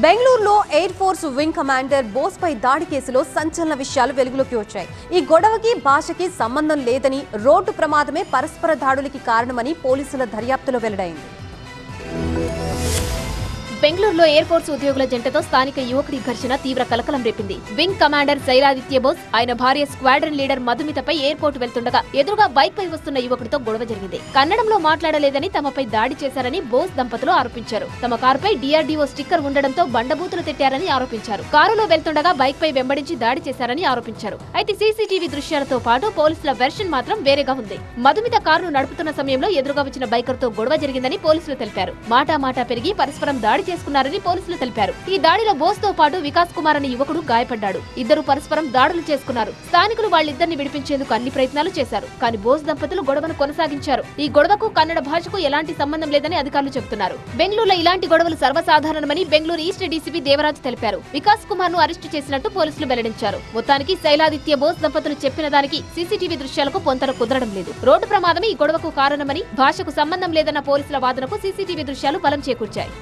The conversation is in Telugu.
బెంగళూరులో air force wing commander Bose పై దాడి కేసులో సంచలన విషయాలు వెలుగులోకి వచ్చాయి. ఈ గొడవకి భాషకి సంబంధం లేదని రోడ్డు ప్రమాదమే పరస్పర దాడులకి కారణమని పోలీసుల దర్యాప్తులో వెల్లడైంది. బెంగళూరులో ఎయిర్ ఫోర్స్ ఉద్యోగుల జంటతో స్థానిక యువకుడి ఘర్షణ తీవ్ర కలకలం రేపింది. వింగ్ కమాండర్ జైరాదిత్య బోస్ ఆయన భార్య స్క్వాడ్రన్ లీడర్ మధుమితపై ఎయిర్పోర్ట్ వెళ్తుండగా ఎదురుగా బైక్ పై వస్తున్న యువకుడితో గొడవ జరిగింది. కన్నడంలో మాట్లాడలేదని తమపై దాడి చేశారని బోస్ దంపతులు ఆరోపించారు. తమ కారుపై డిఆర్డీఓ స్టిక్కర్ ఉండడంతో బండబూతులు తిట్టారని ఆరోపించారు. కారులో వెళ్తుండగా బైక్ పై వెంబడించి దాడి చేశారని ఆరోపించారు. అయితే సీసీటీవీ దృశ్యాలతో పాటు పోలీసుల వెర్షన్ మాత్రం వేరేగా ఉంది. మధుమిత కారును నడుపుతున్న సమయంలో ఎదురుగా వచ్చిన బైకర్తో గొడవ జరిగిందని పోలీసులు తెలిపారు. మాటా మాటా పెరిగి పరస్పరం దాడి చేసుకున్నారని పోలీసులు తెలిపారు. ఈ దాడిలో బోస్తో పాటు వికాస్ కుమార్ అనే యువకుడు గాయపడ్డాడు. ఇద్దరు పరస్పరం దాడులు చేసుకున్నారు. స్థానికులు వాళ్ళిద్దరిని విడిపించేందుకు అన్ని ప్రయత్నాలు చేశారు. కానీ బోస్ దంపతులు గొడవను కొనసాగించారు. ఈ గొడవకు కన్నడ భాషకు ఎలాంటి సంబంధం లేదని అధికారులు చెబుతున్నారు. బెంగళూరులో ఇలాంటి గొడవలు సర్వసాధారణమని బెంగళూరు ఈస్ట్ డీసీపీ దేవరాజ్ తెలిపారు. వికాస్ కుమార్ను అరెస్టు చేసినట్టు పోలీసులు వెల్లడించారు. మొత్తానికి శైలాదిత్య బోస్ దంపతులు చెప్పిన దానికి సీసీటీవీ దృశ్యాలకు పొంతన కుదరడం లేదు. రోడ్డు ప్రమాదం ఈ గొడవకు కారణమని భాషకు సంబంధం లేదన్న పోలీసుల వాదనకు సీసీటీవీ దృశ్యాలు బలం చేకూర్చాయి.